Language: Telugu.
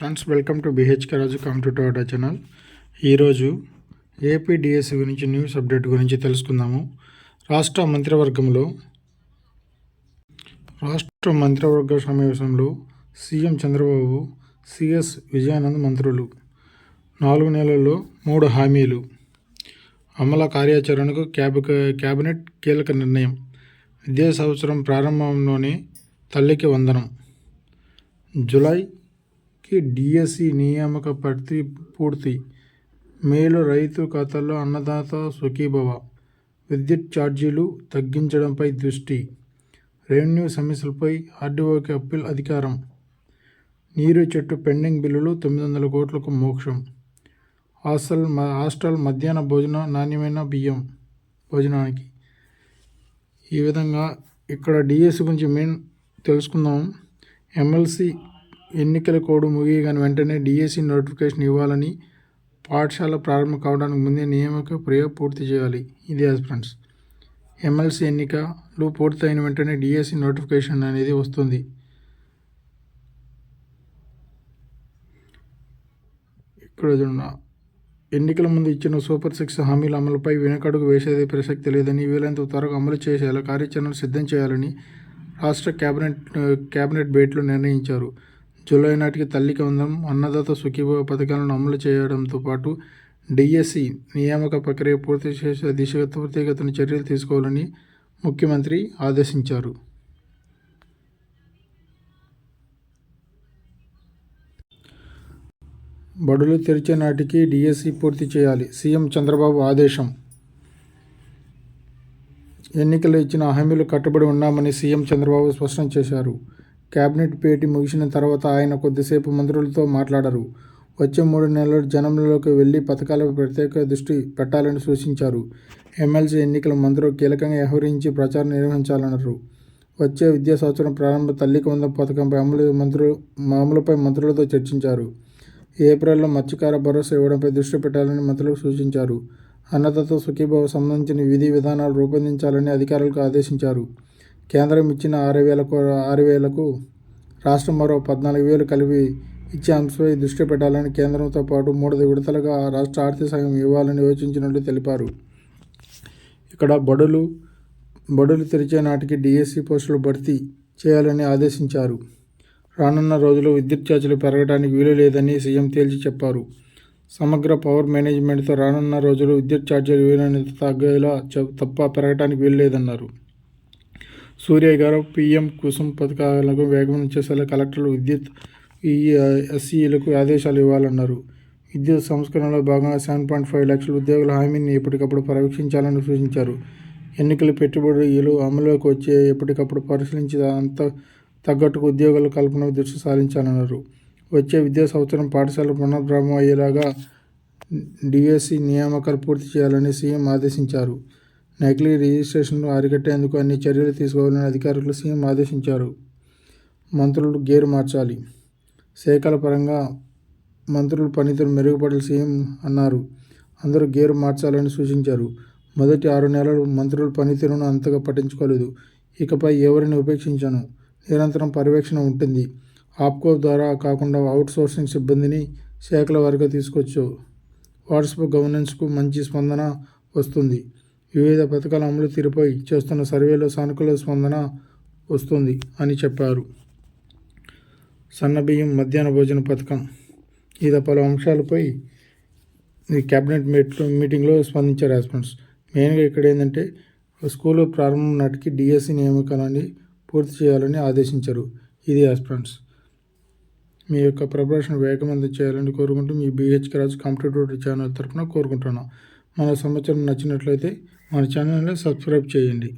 Friends welcome to BHK Raju computer auto channel ఈరోజు ఏపీడిఎస్సి గురించి న్యూస్ అప్డేట్ గురించి తెలుసుకుందాము. రాష్ట్ర మంత్రివర్గంలో రాష్ట్ర మంత్రివర్గ సమావేశంలో సీఎం చంద్రబాబు సిఎస్ విజయానంద్ మంత్రులు. నాలుగు నెలల్లో మూడు హామీలు. అమల కార్యాచరణకు క్యాబ్ క్యాబినెట్ కీలక నిర్ణయం. విద్యా సంవత్సరం ప్రారంభంలోనే తల్లికి వందనం. జులై కి డిఎస్సి నియామక ప్రతి పూర్తి. మేలు రైతు ఖాతాల్లో అన్నదాత సుఖీభవ. విద్యుత్ ఛార్జీలు తగ్గించడంపై దృష్టి. రెవెన్యూ సమస్యలపై ఆర్డీఓకి అప్పీల్ అధికారం. నీరు చెట్టు పెండింగ్ బిల్లులు తొమ్మిది వందల కోట్లకు మోక్షం. హాస్టల్ హాస్టల్ మధ్యాహ్న భోజన నాణ్యమైన బియ్యం భోజనానికి. ఈ విధంగా ఇక్కడ డిఎస్ గురించి మెయిన్ తెలుసుకుందాం. ఎమ్మెల్సీ ఎన్నికల కోడ్ ముగియగానే వెంటనే డిఎస్సి నోటిఫికేషన్ ఇవ్వాలని పాఠశాల ప్రారంభం కావడానికి ముందే నియామక ప్రయోగ పూర్తి చేయాలి. ఇది యాజ్ ఫ్రెండ్స్ ఎమ్మెల్సీ ఎన్నికలు పూర్తయిన వెంటనే డిఎస్సి నోటిఫికేషన్ అనేది వస్తుంది. ఇక్కడ ఎన్నికల ముందు ఇచ్చిన సూపర్ సిక్స్ హామీల అమలుపై వెనకడుగు వేసేది ప్రసక్తి లేదని వీలైనంత త్వరగా అమలు చేసేలా కార్యాచరణను సిద్ధం చేయాలని రాష్ట్ర కేబినెట్ కేబినెట్ భేటీలో నిర్ణయించారు. జూలై నాటికి తల్లికి వందనం అన్నదాత సుఖీభవ పథకాలను అమలు చేయడంతో పాటు డిఎస్సి నియామక ప్రక్రియ పూర్తి చేసే దిశగా త్వరితగతిన చర్యలు తీసుకోవాలని ముఖ్యమంత్రి ఆదేశించారు. బడులు తెరిచే నాటికి డిఎస్సి పూర్తి చేయాలి. సీఎం చంద్రబాబు ఆదేశం. ఎన్నికలు ఇచ్చిన హామీలు కట్టుబడి ఉన్నామని సీఎం చంద్రబాబు స్పష్టం చేశారు. కేబినెట్ భేటీ ముగిసిన తర్వాత ఆయన కొద్దిసేపు మంత్రులతో మాట్లాడారు. వచ్చే మూడు నెలలు జనంలోకి వెళ్ళి పథకాలపై ప్రత్యేక దృష్టి పెట్టాలని సూచించారు. ఎమ్మెల్సీ ఎన్నికల మంత్రులు కీలకంగా వ్యవహరించి ప్రచారం నిర్వహించాలన్నారు. వచ్చే విద్యా సంవత్సరం ప్రారంభ తల్లికి వంద పథకంపై అమలు మంత్రులు అమలుపై మంత్రులతో చర్చించారు. ఏప్రిల్లో మత్స్యకార భరోసా ఇవ్వడంపై దృష్టి పెట్టాలని మంత్రులకు సూచించారు. అన్నదాత సుఖీభావ సంబంధించిన విధి విధానాలు రూపొందించాలని అధికారులకు ఆదేశించారు. కేంద్రం ఇచ్చిన ఆరు వేలకు ఆరు వేలకు రాష్ట్రం మరో పద్నాలుగు వేలు కలిపి ఇచ్చే అంశంపై దృష్టి పెట్టాలని కేంద్రంతో పాటు మూడు విడతలుగా రాష్ట్ర ఆర్థిక సాయం ఇవ్వాలని యోచించినట్లు తెలిపారు. ఇక్కడ బడులు బడులు తెరిచే నాటికి డిఎస్సి పోస్టులు భర్తీ చేయాలని ఆదేశించారు. రానున్న రోజుల్లో విద్యుత్ ఛార్జీలు పెరగడానికి వీలు లేదని సీఎం తేల్చి చెప్పారు. సమగ్ర పవర్ మేనేజ్మెంట్తో రానున్న రోజులు విద్యుత్ ఛార్జీలు వీలైనంత తగ్గేలా తప్ప పెరగడానికి వీలు లేదన్నారు. సూర్య గారు పీఎం కుసుమ్ పథకాలకు వేగం చేసేలా కలెక్టర్లు విద్యుత్ ఈ ఎస్సీలకు ఆదేశాలు ఇవ్వాలన్నారు. విద్యుత్ సంస్కరణలో భాగంగా సెవెన్ పాయింట్ ఫైవ్ లక్షల ఉద్యోగుల హామీని ఎప్పటికప్పుడు పరీక్షించాలని సూచించారు. ఎన్నికల పెట్టుబడులు అమలులోకి వచ్చే ఎప్పటికప్పుడు పరిశీలించి అంత తగ్గట్టుకు ఉద్యోగాల కల్పన దృష్టి సారించాలన్నారు. వచ్చే విద్యా సంవత్సరం పాఠశాల పునఃప్రారంభం అయ్యేలాగా డిఎస్సి నియామకాలు పూర్తి చేయాలని సీఎం ఆదేశించారు. నకిలీ రిజిస్ట్రేషన్లు అరికట్టేందుకు అన్ని చర్యలు తీసుకోవాలని అధికారులు సీఎం ఆదేశించారు. మంత్రులు గేరు మార్చాలి. శాఖల పరంగా మంత్రులు పనితీరు మెరుగుపడాలి సీఎం అన్నారు. అందరూ గేరు మార్చాలని సూచించారు. మొదటి ఆరు నెలలు మంత్రుల పనితీరును అంతగా పట్టించుకోలేదు. ఇకపై ఎవరిని ఉపేక్షించను? నిరంతరం పర్యవేక్షణ ఉంటుంది. ఆప్కో ద్వారా కాకుండా అవుట్ సోర్సింగ్ సిబ్బందిని శాఖల వారిగా తీసుకొచ్చు. వాట్సాప్ గవర్నెన్స్కు మంచి స్పందన వస్తుంది. వివిధ పథకాల అమలు తీరుపై చేస్తున్న సర్వేలో సానుకూల స్పందన వస్తుంది అని చెప్పారు. సన్నబియ్యం మధ్యాహ్న భోజన పథకం. ఇది పలు అంశాలపై క్యాబినెట్ మీట్ మీటింగ్లో స్పందించారు రెస్పాన్స్ మెయిన్గా ఇక్కడ ఏంటంటే స్కూలు ప్రారంభం నాటికి డిఎస్సి నియామకాలని పూర్తి చేయాలని ఆదేశించారు. ఇది రెస్పాన్స్ మీ యొక్క ప్రిపరేషన్ వేగవంతం చేయాలని కోరుకుంటూ మీ బీహెచ్కే రాజు కంప్యూటర్ ఛానల్ తరఫున కోరుకుంటున్నాను. మన సమాచారం నచ్చినట్లయితే మన ఛానల్ని సబ్స్క్రైబ్ చేయండి.